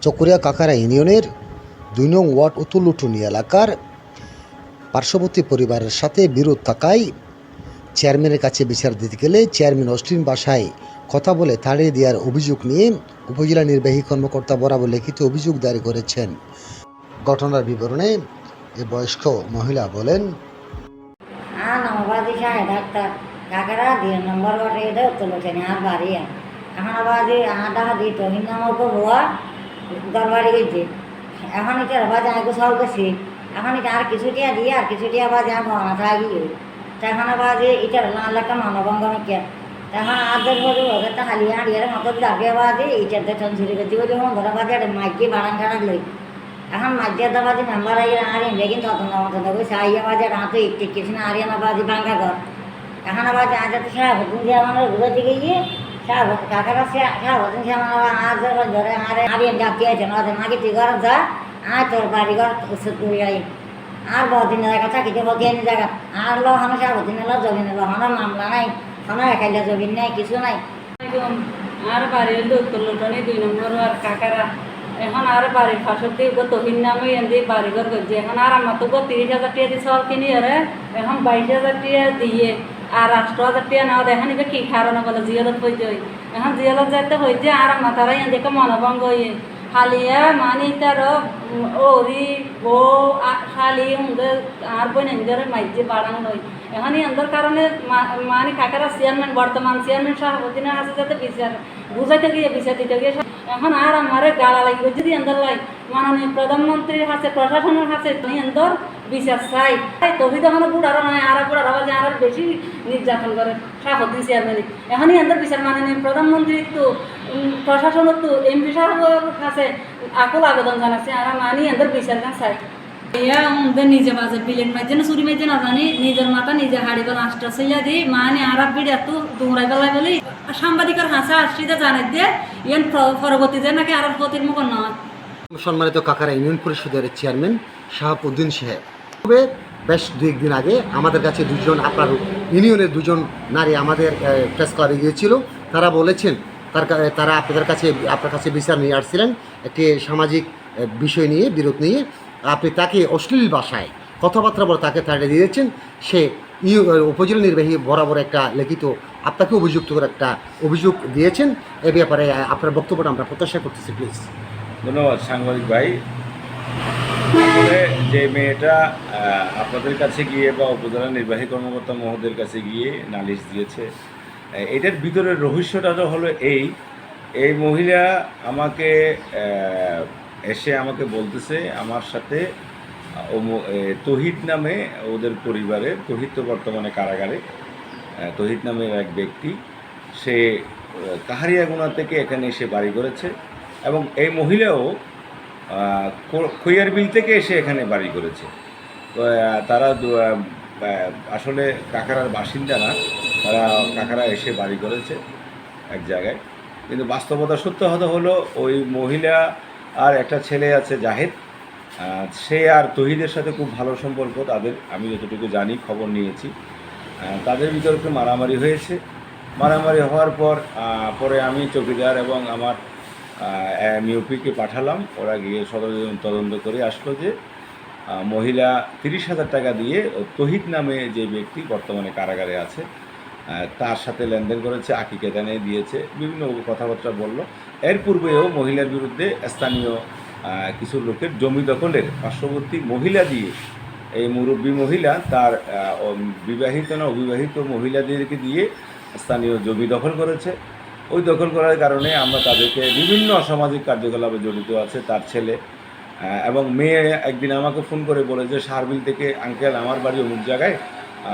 চকরিয়া কাকারা ইউনিয়নের দুই নং ওয়ার্ড উতুলুটুনি এলাকার পার্শ্ববর্তী পরিবারের সাথে বিরোধ থাকায় চেয়ারম্যানের কাছে বিচার দিতে গেলে চেয়ারম্যান অশ্লীন ভাষায় কথা বলে তাড়িয়ে দেওয়ার অভিযোগ নিয়ে উপজেলা নির্বাহী কর্মকর্তা বরাবর লিখিত অভিযোগ দায়ের করেছেন। ঘটনার বিবরণে এ বয়স্ক মহিলা বলেন আর বাড়ি দিত তো দরবারি গেছে। এখন এটা আবার আগে সব গেছি। এখন এটা আর কিছু টিয়া দিয়ে, আর কিছু টিয়া আবার যা মনা থাকি তখন আবার যে এটা লাল একটা মানবঙ্গ মিকে তখন আদের হলে ওদের তো হালিয়া হারিয়ে মতো যাবে আবার যে এইটাতে ঠনসুরি গেছি। বলে মন ধরা বাজে মাইকে বাড়ান টাড়ান লই। এখন মাইকে মাঝে বাজি মেম্বার আই আর এনে কিন্তু অত নমত দেখো সাইয়া বাজে রাতে একটু কিছু না আরিয়ানা বাজি ভাঙ্গা ঘর। এখন আবার আজ তো সারা হতুন দিয়ে আমার ঘুরে দিকে গিয়ে হতুন সে আমার আজ ধরে আরে আরিয়ান ডাকি আছে, না মাকে তুই ঘর যা। আর তোর বাড়ি ঘর ওষুধ করে যাই আর বহুদিন জায়গা থাকিতে বকে এনে জায়গা। আর লো হানো হতুন এলো জমিন এলো হানো মামলা নাই। হানো একাইলে জমিন নাই, কিছু নাই। আর বাড়ির লোক লুটনি দুই নম্বর আর কাকারা। এখন আর বাড়ির ফাঁসত দিয়ে গো, তহিন নামে এনে বাড়ি ঘর করছে এখন আর আমার তো গো তিরিশ হাজার টাকা দিয়ে চাউল কিনি আরে। এখন বাইশ হাজার টাকা দিয়ে আর আটশো হাজার টাকা নাও দেখেন, এবার কি কারণে বলে জিয়ালত হয় এখন জিয়ালত যাইতে হইতে আর মাথারা এনে দেখে মনোভঙ্গ হয়ে হালিয়া মানি তার ওরি বউ শালি উঙ্গে আর বোন এনজরে মাইজে বাড়ান লই। এখন এন্দর কারণে মানে কাকারা চেয়ারম্যান, বর্তমান চেয়ারম্যান সভাপতিনের আছে যাতে বিচার, বুঝাইতে গিয়ে বিচার দিতে গিয়ে এখন আর আমারে গালা লাগবে, যদি এন্দর লাই মাননীয় প্রধানমন্ত্রীর কাছে প্রশাসনের কাছে তুমি এন্দর বিচার চাই। তাই তবি তখন বুড়ারও নয়, আর বুড়ার আবার যে আর বেশি নির্যাতন করে সভাপতি চেয়ারম্যান এখনই এন্দর বিচার মাননীয় প্রধানমন্ত্রী তো প্রশাসনের তো এমপি সাহেবের কাছে আকুল আবেদন জানাচ্ছে, আর মানি এন্দর বিচার গান চাই। ইয়া উনদের নিজে বাজে বিলেন মাঝে না চুরি মাঝে না জানি নিজের মাথা, নিজে হাড়ি গেল আষ্টা ছিলা দি মানে আর বিড়ে এত দৌড়াই গেলাই বলি, সাংবাদিকের হাসা আসছিতে জানাই দিয়ে, ইয়ান পরবর্তীতে নাকি আর ক্ষতির মুখ নয়। সম্মানিত কাকারা ইউনিয়ন পরিষদের চেয়ারম্যান শাহাবুদ্দিন সাহেব। তবে বেশ দু একদিন আগে আমাদের কাছে দুজন আপনার ইউনিয়নের দুজন নারী আমাদের প্রেস ক্লাবে গিয়েছিল। তারা বলেছেন, তার তারা আপনাদের কাছে, আপনার কাছে বিচার নিয়ে আসছিলেন একটি সামাজিক বিষয় নিয়ে, বিরোধ নিয়ে। আপনি তাকে অশ্লীল ভাষায় কথাবার্তা বলে তাকে তাড়িয়ে দিয়েছেন। সে ইউ উপজেলা নির্বাহী বরাবর একটা লিখিত, আপনাকে অভিযুক্ত করে একটা অভিযোগ দিয়েছেন। এ ব্যাপারে আপনার বক্তব্যটা আমরা প্রত্যাশা করতেছি, প্লিজ। ধন্যবাদ সাংবাদিক ভাই। আসলে যে মেয়েটা আপনাদের কাছে গিয়ে বা উপজেলা নির্বাহী কর্মকর্তা মহোদয়ের কাছে গিয়ে নালিশ দিয়েছে। এটার ভিতরের রহস্যটা হলো এই এই মহিলা আমাকে এসে আমাকে বলতেছে আমার সাথে তহিদ নামে ওদের পরিবারে তহিদ তো বর্তমানে কারাগারে তহিদ নামের এক ব্যক্তি। সে কাহারিয়াগুনা থেকে এখানে এসে বাড়ি করেছে। এবং এই মহিলাও খৈয়ারবিল থেকে এসে এখানে বাড়ি করেছে। তারা আসলে কাকারার বাসিন্দা না, তারা কাকারা এসে বাড়ি করেছে এক জায়গায়। কিন্তু বাস্তবতা সত্য হতে হলো, ওই মহিলা আর একটা ছেলে আছে জাহেদ সে আর তহিদের সাথে খুব ভালো সম্পর্ক, তাদের আমি যতটুকু জানি, খবর নিয়েছি। তাদের ভিতরে মারামারি হয়েছে। মারামারি হওয়ার পর পরে আমি চৌকিদার এবং আমার মিউপিকে পাঠালাম। ওরা গিয়ে সদর তদন্ত করে আসলো যে মহিলা তিরিশ হাজার টাকা দিয়ে তহিদ নামে যে ব্যক্তি বর্তমানে কারাগারে আছে তার সাথে লেনদেন করেছে, আকিকে জানিয়ে দিয়েছে, বিভিন্ন কথাবার্তা বলল। এর পূর্বেও মহিলার বিরুদ্ধে স্থানীয় কিছু লোকের জমি দখলের পার্শ্ববর্তী মহিলা দিয়ে এই মুরব্বী মহিলা তার বিবাহিত না অবিবাহিত মহিলাদেরকে দিয়ে স্থানীয় জমি দখল করেছে। ওই দখল করার কারণে আমরা তাদেরকে বিভিন্ন অসামাজিক কার্যকলাপে জড়িত আছে, তার ছেলে এবং মেয়ে একদিন আমাকে ফোন করে বলে যে সারবিল থেকে আঙ্কেল আমার বাড়ি অমুক জায়গায়,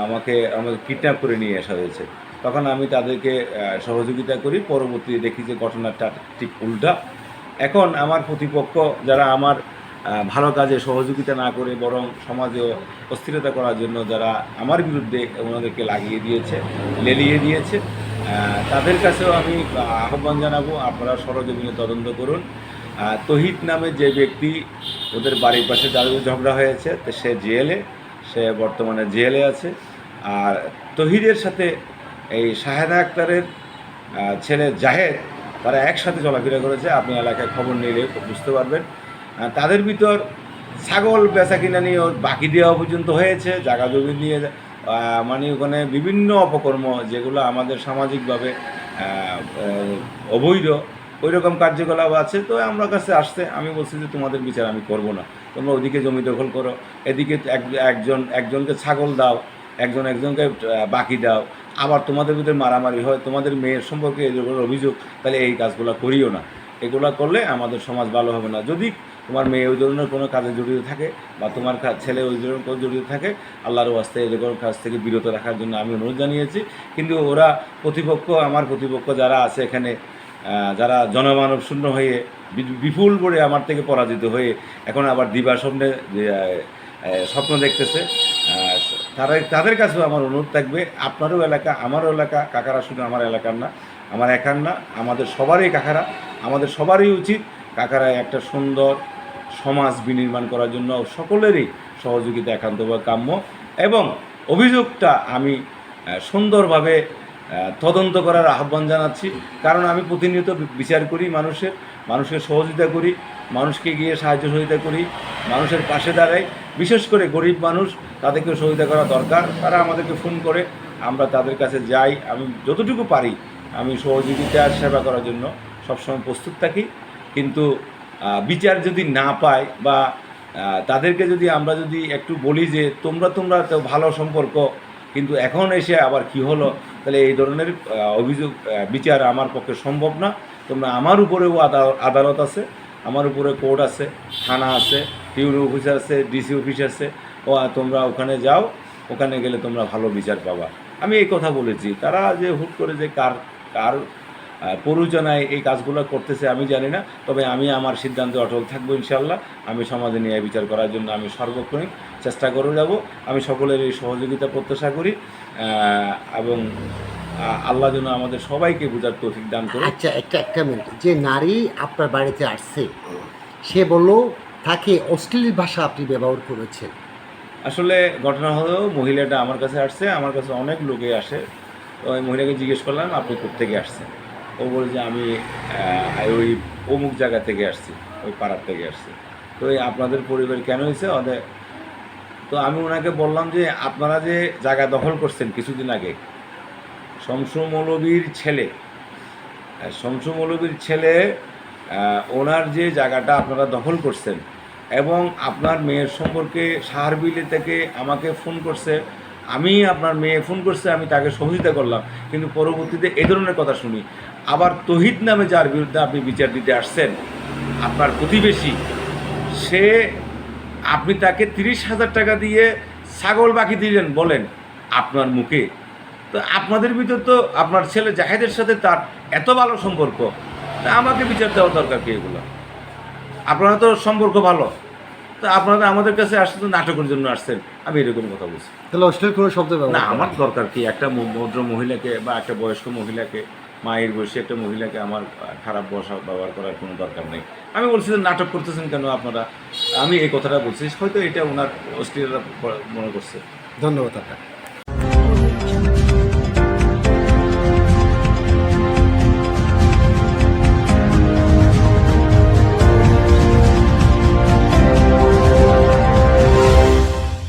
আমাকে আমাকে কিডন্যাপ করে নিয়ে আসা হয়েছে। তখন আমি তাদেরকে সহযোগিতা করি পরবর্তী দেখি যে ঘটনাটা ঠিক উল্টা। এখন আমার প্রতিপক্ষ যারা আমার ভালো কাজে সহযোগিতা না করে বরং সমাজে অস্থিরতা করার জন্য যারা আমার বিরুদ্ধে ওনাদেরকে লাগিয়ে দিয়েছে, লেলিয়ে দিয়েছে তাদের কাছেও আমি আহ্বান জানাব, আপনারা সরজমিনে তদন্ত করুন। তহিদ নামে যে ব্যক্তি ওদের বাড়ির পাশে যার ঝগড়া হয়েছে, তো সে জেলে, সে বর্তমানে জেলে আছে। আর তহিদের সাথে এই শাহেদা আক্তারের ছেলে জাহেদ, তারা একসাথে চলাফেরা করেছে। আপনি এলাকায় খবর নিলে বুঝতে পারবেন। তাদের ভিতর ছাগল বেচা কিনা নিয়ে বাকি দেওয়া পর্যন্ত হয়েছে, জায়গা জমি নিয়ে মানে ওখানে বিভিন্ন অপকর্ম যেগুলো আমাদের সামাজিকভাবে অবৈধ ওই রকম কার্যকলাপ আছে, তো আমরা কাছে আসতে আমি বলছি যে তোমাদের বিচার আমি করব না। তোমরা ওদিকে জমি দখল করো, এদিকে এক- একজন, একজনকে ছাগল দাও, একজন, একজনকে বাকি দাও। আবার তোমাদের ভিতরে মারামারি হয়, তোমাদের মেয়ের সম্পর্কে এগুলোর অভিযোগ, তাহলে এই কাজগুলো করিও না। এগুলো করলে আমাদের সমাজ ভালো হবে না। যদি তোমার মেয়ে ওই ধরনের কোনো কাজে জড়িত থাকে বা তোমার ছেলে ওই ধরনের কোনো জড়িত থাকে, আল্লাহর ওয়াস্তে এরকম কাজ থেকে বিরত রাখার জন্য আমি অনুরোধ জানিয়েছি। কিন্তু ওরা প্রতিপক্ষ, আমার প্রতিপক্ষ যারা আছে এখানে যারা জনমানব শূন্য হয়ে বিপুল করে আমার থেকে পরাজিত হয়ে এখন আবার দিবা স্বপ্নে স্বপ্ন দেখতেছে তারা তাদের কাছেও আমার অনুরোধ থাকবে। আপনারও এলাকা, আমারও এলাকা, কাকারা শুধু আমার এলাকার না, আমার একার না, আমাদের সবারই কাকারা, আমাদের সবারই উচিত কাকারা একটা সুন্দর সমাজ বিনির্মাণ করার জন্য সকলেরই সহযোগিতা একান্তভাবে কাম্য এবং অভিযোগটা আমি সুন্দরভাবে তদন্ত করার আহ্বান জানাচ্ছি। কারণ আমি প্রতিনিয়ত বিচার করি মানুষের মানুষকে সহযোগিতা করি, মানুষকে গিয়ে সাহায্য সহযোগিতা করি, মানুষের পাশে দাঁড়াই। বিশেষ করে গরিব মানুষ তাদেরকে সহযোগিতা করা দরকার। তারা আমাদেরকে ফোন করে, আমরা তাদের কাছে যাই। আমি যতটুকু পারি, আমি সহযোগিতা সেবা করার জন্য সবসময় প্রস্তুত থাকি। কিন্তু বিচার যদি না পায় বা তাদেরকে যদি আমরা যদি একটু বলি যে তোমরা তোমরা তো ভালো সম্পর্ক, কিন্তু এখন এসে আবার কি হলো? তাহলে এই ধরনের অভিযোগ বিচার আমার পক্ষে সম্ভব না। তোমরা আমার উপরেও আদা- আদালত আছে, আমার উপরে কোর্ট আছে, থানা আছে টিউনি অফিস আছে, ডিসি অফিস আছে। ও তোমরা ওখানে যাও, ওখানে গেলে তোমরা ভালো বিচার পাবা। আমি এই কথা বলেছি। তারা যে হুট করে যে কার কার প্ররোচনায় এই কাজগুলো করতেছে আমি জানি না। তবে আমি আমার সিদ্ধান্তে অটল থাকব ইনশাল্লাহ আমি সমাজে নিয়ে বিচার করার জন্য আমি সর্বক্ষণিক চেষ্টা করে যাব। আমি সকলের এই সহযোগিতা প্রত্যাশা করি এবং আল্লাহ যেন আমাদের সবাইকে বোঝার তৌফিক দান করে আচ্ছা একটা একটা মিনিট। যে নারী আপনার বাড়িতে আসছে সে বলল তাকে অশ্লীল ভাষা আপনি ব্যবহার করেছেন। আসলে ঘটনা হলো মহিলাটা আমার কাছে আসছে আমার কাছে অনেক লোকে আসে। ওই মহিলাকে জিজ্ঞেস করলাম আপনি কোথেকে আসছেন? ও বলে যে আমি ওই অমুক জায়গা থেকে আসছি, ওই পাড়ার থেকে আসছি। তো এই আপনাদের পরিবার কেন হয়েছে? ওদের, তো আমি ওনাকে বললাম যে আপনারা যে জায়গা দখল করছেন কিছুদিন আগে শমসু মৌলবীর ছেলে শমসু মৌলবীর ছেলে ওনার যে জায়গাটা আপনারা দখল করছেন এবং আপনার মেয়ের সম্পর্কে সাহারবিলি থেকে আমাকে ফোন করছে, আমি আপনার মেয়ে ফোন করছে, আমি তাকে সহযোগিতা করলাম, কিন্তু পরবর্তীতে এ ধরনের কথা শুনি। আবার তহিদ নামে যার বিরুদ্ধে আপনি বিচার দিতে আসছেন আপনার প্রতিবেশী সে আপনি তাকে তিরিশ হাজার টাকা দিয়ে ছাগল বাকি দিলেন বলেন আপনার মুখে। তো আপনাদের ভিতর তো আপনার ছেলে জাহেদের সাথে তার এত ভালো সম্পর্ক তা আমাকে বিচার দেওয়া দরকার কি এগুলো? আপনারা তো সম্পর্ক ভালো তো আপনারা আমাদের কাছে আসছেন তো নাটকের জন্য আসছেন আমি এরকম কথা বলছি। তাহলে অশ্লীল কোনো শব্দ না আমার দরকার কি? একটা ভদ্র মহিলাকে বা একটা বয়স্ক মহিলাকে মায়ের বসে একটা মহিলাকে আমার খারাপ বসা ব্যবহার করার কোনো দরকার নেই। আমি বলছি যে নাটক করতেছেন কেন আপনারা? আমি এই কথাটা বলছি, হয়তো এটা ওনার অস্ট্রেলিয়ারা মনে করছে। ধন্যবাদ আপনাকে।